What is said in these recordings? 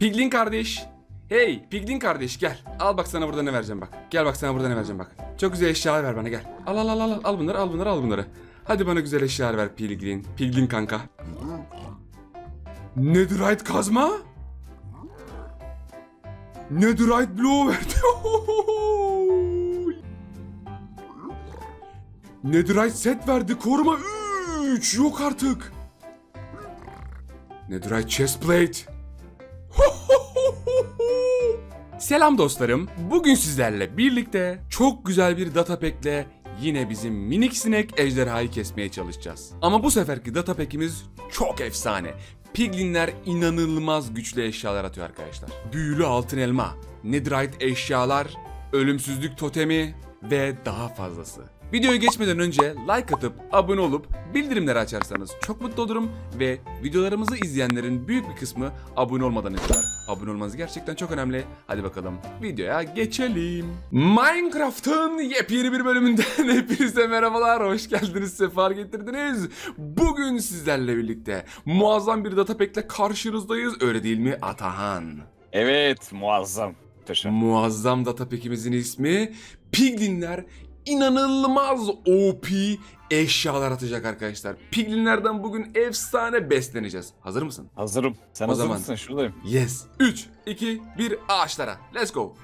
Piglin kardeş. Hey Piglin kardeş gel. Al bak sana burada ne vereceğim bak. Gel bak sana burada ne vereceğim bak. Çok güzel eşyalar ver bana gel. Al al al al al bunları al bunları al bunları. Hadi bana güzel eşyalar ver Piglin. Piglin kanka. Netherite kazma? Netherite bloğu verdi. Netherite set verdi. Koruma 3. Yok artık. Netherite chestplate. Selam dostlarım. Bugün sizlerle birlikte çok güzel bir datapack'le yine bizim minik sinek ejderhayı kesmeye çalışacağız. Ama bu seferki datapack'imiz çok efsane. Piglinler inanılmaz güçlü eşyalar atıyor arkadaşlar. Büyülü altın elma, netherite eşyalar, ölümsüzlük totemi ve daha fazlası. Videoya geçmeden önce like atıp abone olup bildirimleri açarsanız çok mutlu olurum ve videolarımızı izleyenlerin büyük bir kısmı abone olmadan izler. Abone olmanız gerçekten çok önemli. Hadi bakalım videoya geçelim. Minecraft'ın yepyeni bir bölümünden hepinize merhabalar. Hoş geldiniz, sefa getirdiniz. Bugün sizlerle birlikte muazzam bir datapack'le karşınızdayız. Öyle değil mi Atahan? Evet muazzam. Muazzam datapack'imizin ismi Piglinler inanılmaz OP eşyalar atacak arkadaşlar. Piglinlerden bugün efsane besleneceğiz. Hazır mısın? Hazırım. Sen O hazır zaman. mısın? Şuradayım. Yes. 3, 2, 1 ağaçlara. Let's go.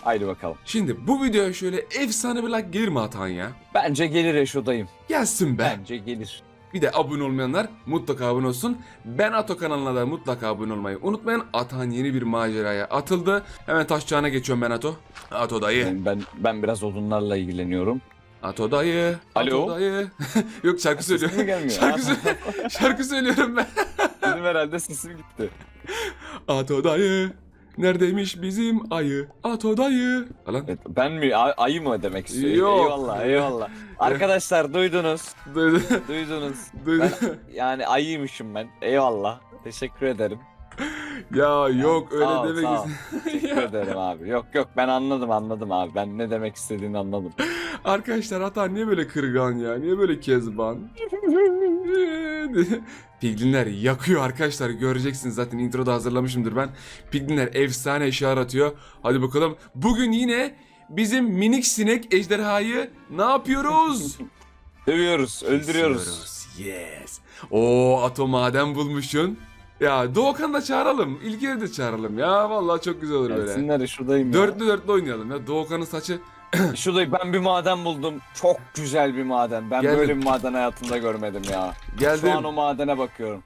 Haydi bakalım. Şimdi bu videoya şöyle efsane bir like gelir mi Atan ya? Bence gelir Eşo'dayım. Gelsin be. Bence gelir. Bir de abone olmayanlar mutlaka abone olsun. Ben Ato kanalına da mutlaka abone olmayı unutmayın. Atan yeni bir maceraya atıldı. Hemen taşçağına geçiyorum ben Ato. Ato dayı. Ben, ben ben biraz odunlarla ilgileniyorum. Ato dayı. Alo? Ato dayı. Yok şarkı söylüyorum. şarkı, sö- şarkı söylüyorum ben. Benim herhalde sesim gitti. Ato dayı. Neredeymiş bizim ayı? Ato dayı. Lan. Evet, ben mi? Ayı mı demek istiyorum? Yok. Eyvallah eyvallah. Arkadaşlar duydunuz. Duydu. Duydunuz. Duydu. Ben, yani ayıymışım ben. Eyvallah. Teşekkür ederim. Ya yok öyle Sağ ol, demek sağ ol. Teşekkür ederim abi. Yok yok ben anladım anladım abi. Ben ne demek istediğini anladım. Arkadaşlar Atan niye böyle kırgan ya? Niye böyle kezban? Piglinler yakıyor arkadaşlar göreceksiniz zaten introda hazırlamışımdır ben. Piglinler efsane eşya atıyor. Hadi bakalım bugün yine bizim minik sinek ejderhayı ne yapıyoruz? Dövüyoruz, öldürüyoruz. Kesiyoruz. Yes. Oo Ato maden bulmuşsun. Ya Doğukan'ı da çağıralım. İlker'i de çağıralım ya. Vallahi çok güzel olur böyle. Gelsinler şuradayım ya. Dörtlü dörtlü oynayalım ya. Doğukan'ın saçı Şurada ben bir maden buldum. Çok güzel bir maden. Ben Geldim. böyle bir maden hayatımda görmedim ya. geldi. Şu an o madene bakıyorum.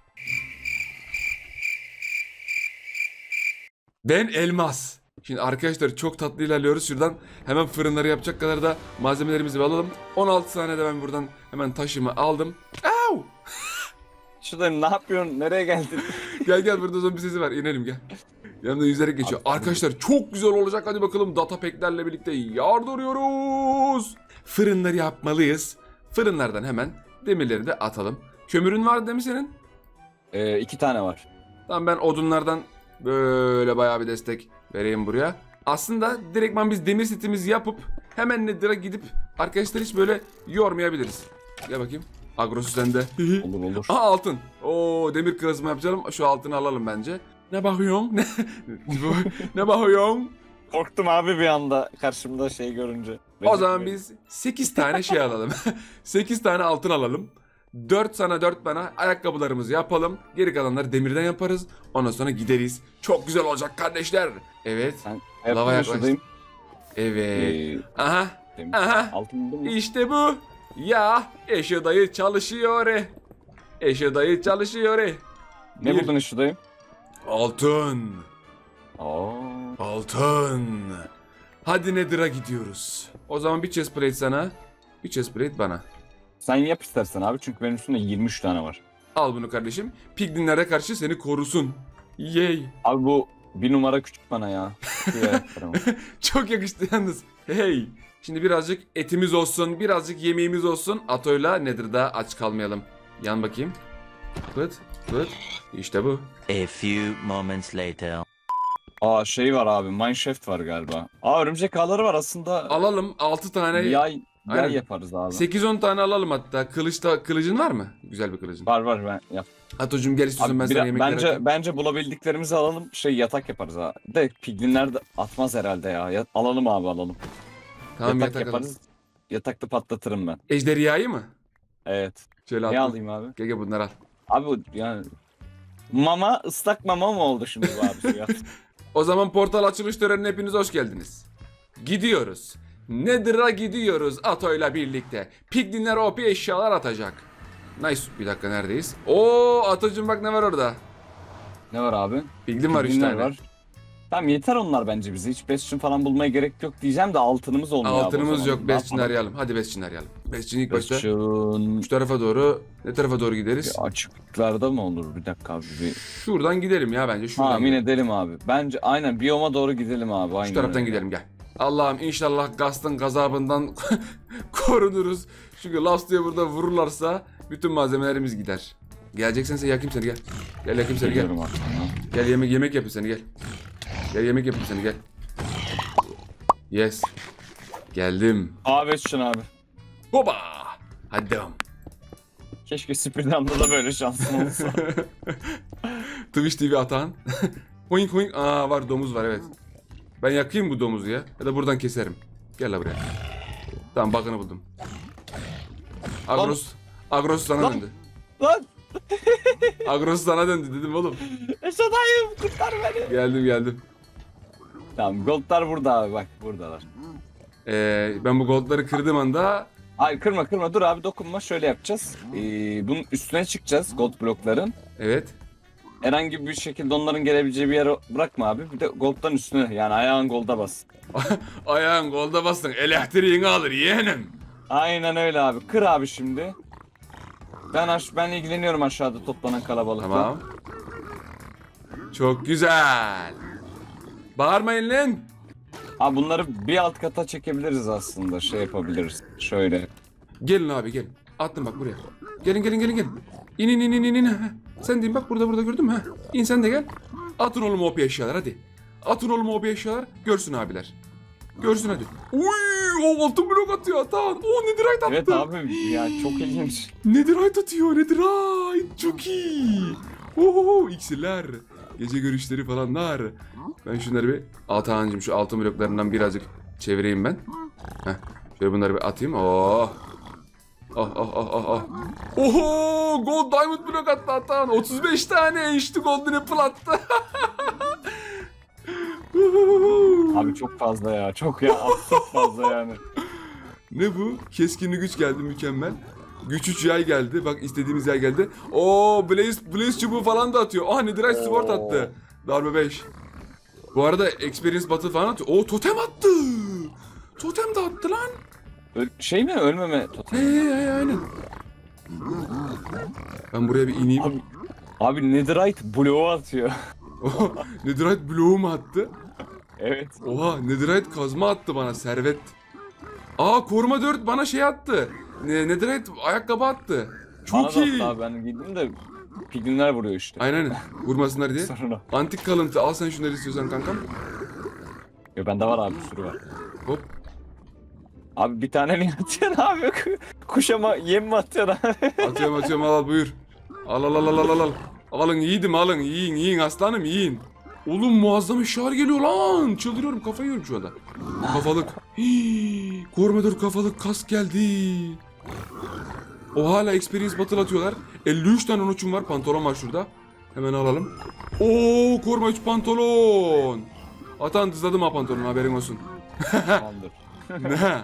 Ben elmas. Şimdi arkadaşlar çok tatlı ilerliyoruz. Şuradan hemen fırınları yapacak kadar da malzemelerimizi alalım. 16 tane de ben buradan hemen taşımı aldım. Au! Şurada ne yapıyorsun? Nereye geldin? Gel gel burada zombi sesi var. İnelim gel. Yanımda yüzerek geçiyor. Arkadaşlar çok güzel olacak. Hadi bakalım data pack'lerle birlikte yardırıyoruz. Fırınları yapmalıyız. Fırınlardan hemen demirleri de atalım. Kömürün var değil mi senin? Ee, iki tane var. Tamam ben odunlardan böyle bayağı bir destek vereyim buraya. Aslında direktman biz demir setimizi yapıp hemen Nether'a gidip arkadaşlar hiç böyle yormayabiliriz. Gel bakayım. Agrosu sende. Olur olur. Aa altın. Oo demir kırılma yapacağım. Şu altını alalım bence. Ne bakıyorsun? Ne, ne bakıyorsun? Korktum abi bir anda karşımda şey görünce. O zaman biz 8 tane şey alalım. 8 tane altın alalım. 4 sana 4 bana ayakkabılarımızı yapalım. Geri kalanları demirden yaparız. Ondan sonra gideriz. Çok güzel olacak kardeşler. Evet. Sen Lava yapma yaklaştı. şuradayım. Evet. Ee, Aha. demir- Aha. Altın? İşte bu. Ya Eşe dayı çalışıyor. Eşe dayı çalışıyor. Ne Bir- buldun şuradayım? Altın. Oo. Altın. Hadi Nether'a gidiyoruz. O zaman bir chest plate sana. Bir chest plate bana. Sen yap istersen abi çünkü benim üstümde 23 tane var. Al bunu kardeşim. Piglinlere karşı seni korusun. Yay. Abi bu bir numara küçük bana ya. Çok yakıştı yalnız. Hey. Şimdi birazcık etimiz olsun, birazcık yemeğimiz olsun. Atoyla Nether'da aç kalmayalım. Yan bakayım. Pıt, pıt. İşte bu. A few moments later. Aa şey var abi mineshaft var galiba. Aa örümcek ağları var aslında. Alalım 6 tane. Yay Aynen. Yay yaparız abi. 8-10 tane alalım hatta. Kılıçta kılıcın var mı? Güzel bir kılıcın. Var var ben yap. Atocuğum gel istiyorsan Abi, ben bir- sana yemekler bence atayım. bence bulabildiklerimizi alalım. Şey yatak yaparız ha. De piglinler de atmaz herhalde ya. Ya- alalım abi alalım. Tamam yatak, yatak alalım. yaparız. Yatakta patlatırım ben. Ejderhayı mı? Evet. Şöyle Ne attım. alayım abi? Gel gel bunları al. Abi bu yani mama ıslak mama mı oldu şimdi bu abi? O zaman portal açılış törenine hepiniz hoş geldiniz. Gidiyoruz. Nether'a gidiyoruz Ato'yla birlikte. Piglinler OP eşyalar atacak. Nice. Bir dakika neredeyiz? Oo Ato'cum bak ne var orada. ne var abi? Piglin var 3 Piglinler tane. var. Tamam yeter onlar bence bize. Hiç Bastion falan bulmaya gerek yok diyeceğim de altınımız olmuyor Altınımız yok. Yapalım? arayalım. Hadi Bastion'ı arayalım. Bastion ilk başta. Bastion Şu tarafa doğru. Ne tarafa doğru gideriz? açıklarda mı olur? Bir dakika abi. Bir... Şuradan gidelim ya bence. Şuradan Tahmin gidelim. edelim abi. Bence aynen biyoma doğru gidelim abi. Aynen Şu taraftan öyle. gidelim gel. Allah'ım inşallah Gast'ın gazabından korunuruz. Çünkü Last diye burada vururlarsa bütün malzemelerimiz gider. Geleceksen sen yakayım seni gel. Gel yakayım seni gel. Gel yemek yemek yapayım seni gel. Gel yemek yapayım seni gel. Yes. Geldim. Abi Bastion abi. Hoba. Hadi. Keşke Spiridam'da da böyle şansım olsa. Twitch TV atan. hoink hoink. Aa var domuz var evet. Ben yakayım bu domuzu ya. Ya da buradan keserim. Gel la buraya. Tamam bakını buldum. Agros. Agros sana Lan. döndü. Lan Agros sana döndü dedim oğlum. Eşadayım kurtar beni. Geldim geldim. Tamam goldlar burada abi bak buradalar. Ee, ben bu goldları kırdığım anda Hayır kırma kırma dur abi dokunma şöyle yapacağız. Ee, bunun üstüne çıkacağız gold blokların. evet. Herhangi bir şekilde onların gelebileceği bir yere bırakma abi. Bir de gold'dan üstüne yani ayağın golda bas. Ayağın golda bastın. Elektriğini alır yeğenim. Aynen öyle abi. Kır abi şimdi. Ben aş ben ilgileniyorum aşağıda toplanan kalabalıkta. Tamam. Çok güzel. Bağırmayın lan. Abi bunları bir alt kata çekebiliriz aslında. Şey yapabiliriz. Şöyle. Gelin abi gelin. Attım bak buraya. Gelin gelin gelin gelin. İn in in in in. Sen deyin bak burada burada gördün mü? Ha? İn sen de gel. Atın oğlum o eşyalar hadi. Atın oğlum o eşyalar. Görsün abiler. Görsün hadi. Uy, o altın blok atıyor atan. O netherite attı. Evet abi ya çok ilginç. Netherite atıyor netherite. Çok iyi. Oho iksirler. Gece görüşleri falanlar. Ben şunları bir Atahan'cım şu altın bloklarından birazcık çevireyim ben. Heh. Şöyle bunları bir atayım. Oh. Oh oh oh oh oh. Oho gold diamond blok attı Atahan. 35 tane içti golden apple attı. Abi çok fazla ya. Çok ya. Çok fazla yani. Ne bu? Keskinli güç geldi mükemmel. Güç 3 yay geldi. Bak istediğimiz yay geldi. Oo Blaze, Blaze çubuğu falan da atıyor. Ah Netherite Sword attı. Darbe 5. Bu arada Experience Battle falan atıyor. Oo totem attı. Totem de attı lan. Öl- şey mi ölmeme totem? Hey hey aynen. Ben buraya bir ineyim. Abi, abi Netherite bloğu atıyor. Netherite bloğu mu attı? evet. Oha Netherite kazma attı bana servet. Aa koruma 4 bana şey attı. Ne- Netherite ayakkabı attı. Çok Bana da iyi. abi ben gittim de piglinler vuruyor işte. Aynen vurmasınlar diye. Sorun o. Antik kalıntı al sen şunları istiyorsan kankam. Ya bende var abi bir sürü var. Hop. Abi bir tane mi atıyorsun abi? Kuşa mı yem mi atıyorsun abi? Atıyorum atıyorum al al buyur. Al al al al al al al. Alın yiğidim alın yiyin yiyin aslanım yiyin. Oğlum muazzam eşyalar geliyor lan. Çıldırıyorum kafayı yiyorum şu anda. Kafalık. Hii, koruma dur kafalık kask geldi. O hala experience battle atıyorlar. 53 tane uçum var pantolon var şurada. Hemen alalım. Oo koruma 3 pantolon. Atan dızladım ha pantolonu haberin olsun. Tamamdır. Ne?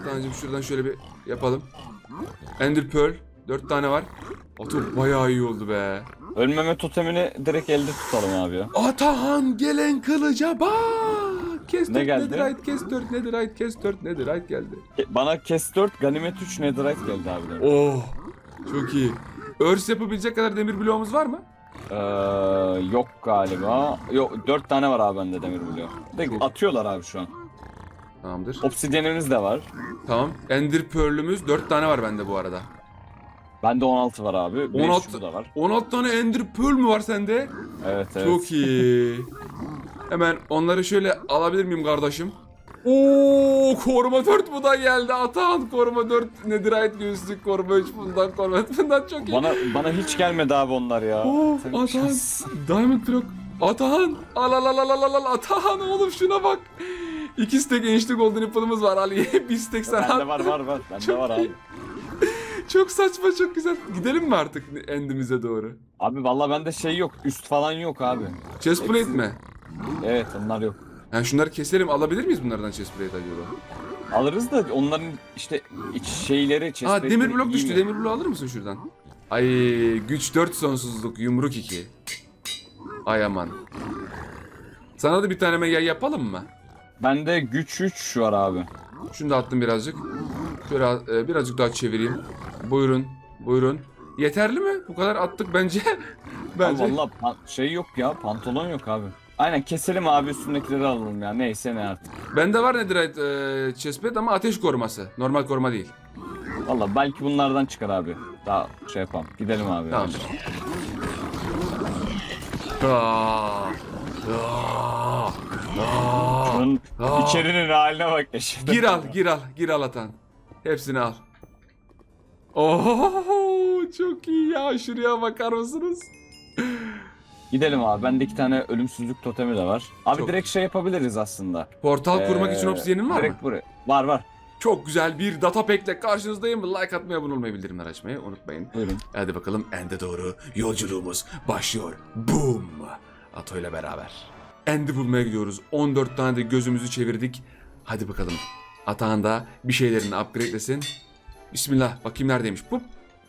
Atancım şuradan şöyle bir yapalım. Ender Pearl. Dört tane var. Atı bayağı iyi oldu be. Ölmeme totemini direkt elde tutalım abi ya. Atahan gelen kılıca bak. Kes Ne dört geldi? netherite, kes dört netherite, kes dört netherite geldi. Ke- Bana Kes 4, Ganimet 3, Netherite geldi abi. Oh, çok iyi. Örs yapabilecek kadar demir bloğumuz var mı? Ee, yok galiba. Yok 4 tane var abi bende demir bloğu. De atıyorlar abi şu an. Tamamdır. Obsidyenimiz de var. Tamam. Ender Pearl'ümüz dört tane var bende bu arada. Bende 16 var abi. 5 16 şurada var. 16 tane Ender Pearl mü var sende? Evet evet. Çok iyi. Hemen onları şöyle alabilir miyim kardeşim? Oo koruma 4 bu da geldi. Atahan koruma 4 Netherite gözlük koruma 3 bundan koruma bundan çok iyi. Bana bana hiç gelmedi abi onlar ya. Oo Sen- Atahan Diamond Block. Atahan al al al al al al Atahan oğlum şuna bak. İki stack enişte golden apple'ımız var Ali. bir stack sana. Bende var var var. Bende var abi. Çok saçma çok güzel. Gidelim mi artık endimize doğru? Abi valla bende şey yok. Üst falan yok abi. Chestplate mi? Evet onlar yok. Yani şunları keselim alabilir miyiz bunlardan chestplate acaba? Alırız da onların işte iç şeyleri Aa chestplate'leri demir blok düştü. mi? Demir bloğu alır mısın şuradan? Ay güç 4 sonsuzluk yumruk 2. Ay aman. Sana da bir tane yay yapalım mı? Bende güç 3 var abi. Şunu da attım birazcık. Biraz, e, birazcık daha çevireyim. Buyurun. Buyurun. Yeterli mi? Bu kadar attık bence. bence. Abi valla şey yok ya pantolon yok abi. Aynen keselim abi üstündekileri alalım ya neyse ne artık. Bende var Netherite e, chestplate ama ateş koruması. Normal koruma değil. Valla belki bunlardan çıkar abi. Daha şey yapalım. Gidelim abi. Tamamdır. Aa, aa, aa. Bunun Aa. içerinin haline bak eşit. Gir al, gir al, gir al atan. Hepsini al. Oo, çok iyi ya. Şuraya bakar mısınız? Gidelim abi. Bende iki tane ölümsüzlük totemi de var. Abi Çok- direkt şey yapabiliriz aslında. Portal kurmak için Ee, obsidiyenin var mı? direkt buraya. Var var. Çok güzel bir data pack'le karşınızdayım. Like atmayı, abone olmayı, bildirimler açmayı unutmayın. Buyurun. Hadi bakalım ende doğru yolculuğumuz başlıyor. Boom! Ato ile beraber. Endi bulmaya gidiyoruz. 14 tane de gözümüzü çevirdik. Hadi bakalım. Atağın da bir şeylerini upgrade'lesin. Bismillah. Bakayım neredeymiş. Pup.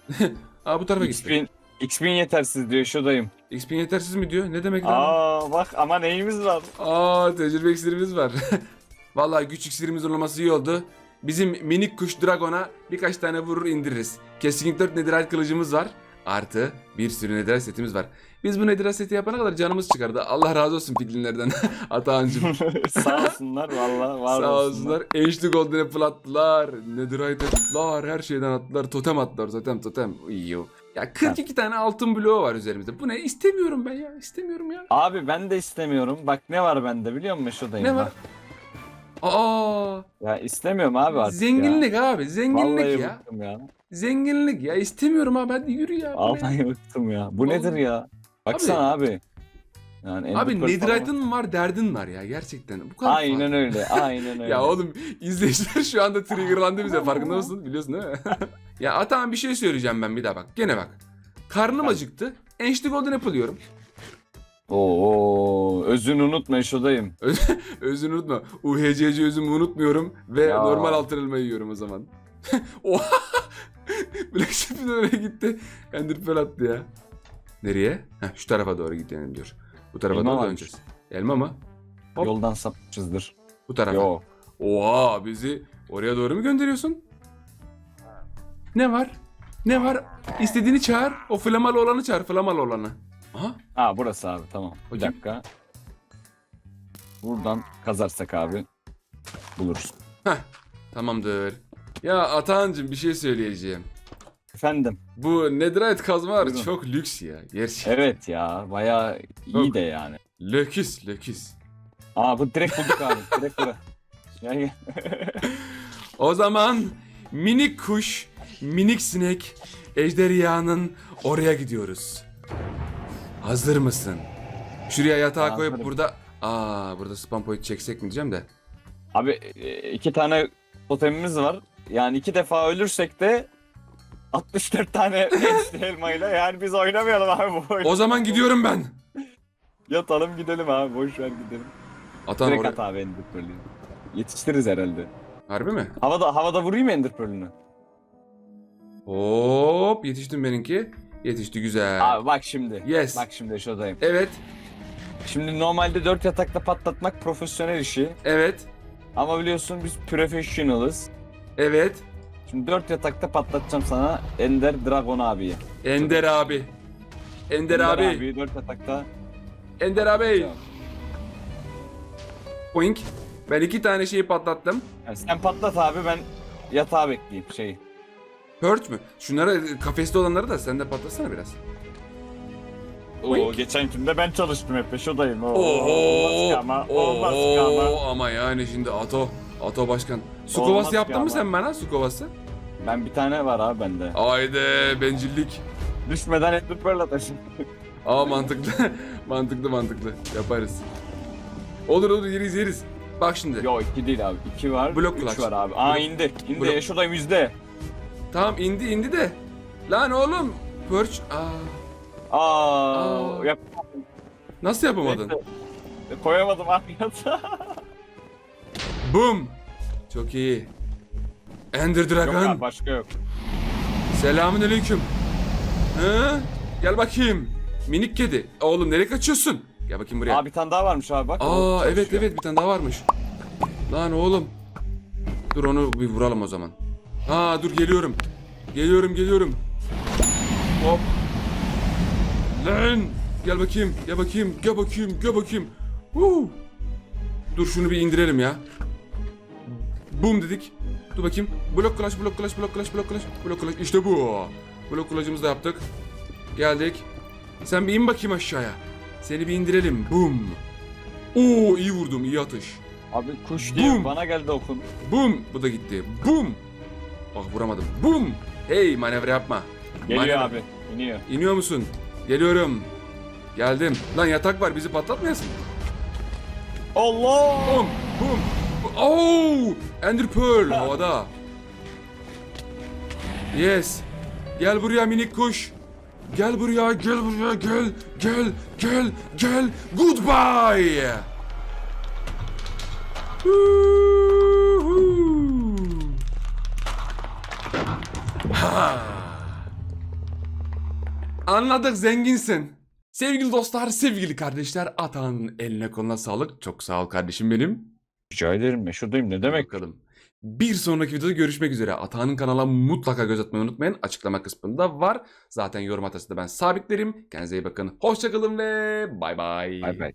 Aa bu tarafa gitti. XP'in yetersiz diyor şuradayım. XP yetersiz mi diyor? Ne demek lan? Aa bak ama neyimiz var. Aa tecrübe iksirimiz var. Vallahi güç iksirimiz olması iyi oldu. Bizim minik kuş Dragon'a birkaç tane vurur indiririz. Keskin 4 Netherite kılıcımız var. Artı bir sürü Netherite setimiz var. Biz bu Netherite seti yapana kadar canımız çıkardı. Allah razı olsun piglinlerden. Atahancım. Sağ olsunlar valla var Sağ olsunlar. HD Golden Apple attılar. Netherite attılar. Her şeyden attılar. Totem attılar. Totem totem. İyi. Ya 42 tane altın bloğu var üzerimizde. Bu ne? İstemiyorum ben ya. İstemiyorum ya. Abi ben de istemiyorum. Bak ne var bende biliyor musun şuradayım. Ne var? Aa, Ya istemiyorum abi artık zenginlik ya. abi. Zenginlik Vallahi ya. ya. Zenginlik ya. istemiyorum abi. Hadi yürü ya. Vallahi bıktım ya. Bu Vallahi- nedir ya? Baksana abi. Yani Abi Netherite'ın mı var derdin var ya gerçekten. Bu kadar Aynen fazla. öyle. Aynen öyle. Ya oğlum izleyiciler şu anda triggerlandı bize farkında mısın? Biliyorsun değil mi? ya Atahan bir şey söyleyeceğim ben bir daha bak. Gene bak. Karnım acıktı. Enişte Golden Apple yiyorum. Oo, özünü unutma şuradayım. Özünü unutma. UHCC özümü unutmuyorum. Ve Ya. normal altın elma yiyorum o zaman. Oha! Black Sheep'in oraya gitti. Ender Pearl attı ya. Nereye? Heh, şu tarafa doğru gidelim diyor. Bu tarafa Elma doğru varmış. döneceğiz. Elma mı? Hop. Yoldan sapmışızdır. Bu tarafa. Yo. Oha bizi oraya doğru mu gönderiyorsun? Ne var? Ne var? İstediğini çağır. O flamalı olanı çağır. Flamalı olanı. Aha. Ha burası abi tamam. Bir Bakayım. dakika. Buradan kazarsak abi buluruz. Heh. Tamamdır. Ya Atahan'cım bir şey söyleyeceğim. Efendim. Bu Netherite kazmalar Buyurun. çok lüks ya. Gerçekten. Evet ya bayağı iyi Çok. de yani. Löküs löküs. Aa bu direkt bulduk abi. Direkt bura. Gel. O zaman minik kuş, minik sinek, ejderhanın oraya gidiyoruz. Hazır mısın? Şuraya yatağa Hazırım. koyup burada... Aa burada spam point çeksek mi diyeceğim de. Abi e, iki tane totemimiz var. Yani iki defa ölürsek de 64 tane enişte elmayla yani biz oynamayalım abi bu oyunu. O zaman gidiyorum ben. Yatalım gidelim abi boş ver gidelim. Atan Direkt oraya... at abi Ender Pearl'ü. Yetiştiririz herhalde. Harbi mi? Havada havada vurayım mı Ender Pearl'ünü? Hop yetiştim benimki. Yetişti güzel. Abi bak şimdi. Yes. Bak şimdi şuradayım. Evet, Şimdi normalde 4 yatakta patlatmak profesyonel işi. evet, Ama biliyorsun biz professionalız. evet. Şimdi 4 yatakta patlatacağım sana Ender Dragon abiyi. Ender abi. Ender, abi. abiyi 4 yatakta. Ender abi. Boink. Ben iki tane şeyi patlattım. Yani sen patlat abi ben yatağa bekleyeyim şeyi. Hurt mü? Şunlara kafeste olanları da sen de patlasana biraz. Oo Oink. geçen günde ben çalıştım hep şuradayım. Oo, Oo, olmaz ki ama olmaz ki ama. oo, ama yani şimdi Ato Ato başkan. Su Olmaz kovası ki yaptın mı ama. sen bana su kovası? Ben bir tane var abi bende. Haydi bencillik. Düşmeden Pearl atacağım. Aa mantıklı. mantıklı mantıklı. Yaparız. Olur olur yeriz yeriz. Bak şimdi. Yo iki değil abi. iki var. Blok üç clutch. var abi. Aa Blok- indi. İndi. Blok- Şuradayım yüzde. Tamam indi indi de. Lan oğlum. Perch. Aa, Aa, Aa. Yap. nasıl yapamadın? Neyse. Koyamadım abi. Boom. Çok iyi. Ender Yok Dragon. abi başka yok. Selamün aleyküm. Hı? Gel bakayım. Minik kedi. Oğlum nereye kaçıyorsun? Gel bakayım buraya. Aa bir tane daha varmış abi bak. Aa evet çalışıyor. evet bir tane daha varmış. Lan oğlum. Dur onu bir vuralım o zaman. Ha dur geliyorum. Geliyorum geliyorum. Hop. Lan. Gel bakayım gel bakayım gel bakayım gel bakayım. Huu. Dur şunu bir indirelim ya. Boom dedik. Dur bakayım. Blok kulaş blok kulaş blok kulaş blok kulaş blok kulaş. İşte bu. Blok kulacımızı da yaptık. Geldik. Sen bir in bakayım aşağıya. Seni bir indirelim. Boom. Oo iyi vurdum iyi atış. Abi kuş diye Boom. bana geldi okun. Boom. Bu da gitti. Boom. Bak vuramadım. Boom. Hey manevra yapma. Geliyor Manevra- abi. İniyor. İniyor musun? Geliyorum. Geldim. Lan yatak var bizi patlatmayasın. Allah! Boom. Boom. Oh! Ender Pearl havada. Yes. Gel buraya minik kuş. Gel buraya, gel buraya, gel, gel, gel, gel. Goodbye. Ha. Anladık zenginsin. Sevgili dostlar, sevgili kardeşler, Atan'ın eline koluna sağlık. Çok sağ ol kardeşim benim. Rica ederim meşhurdayım ne demek? Bakalım. Bir sonraki videoda görüşmek üzere. Atağan'ın kanala mutlaka göz atmayı unutmayın. Açıklama kısmında var. Zaten yorum hatasını da ben sabitlerim. Kendinize iyi bakın. Hoşçakalın ve bay bay. Bay bay.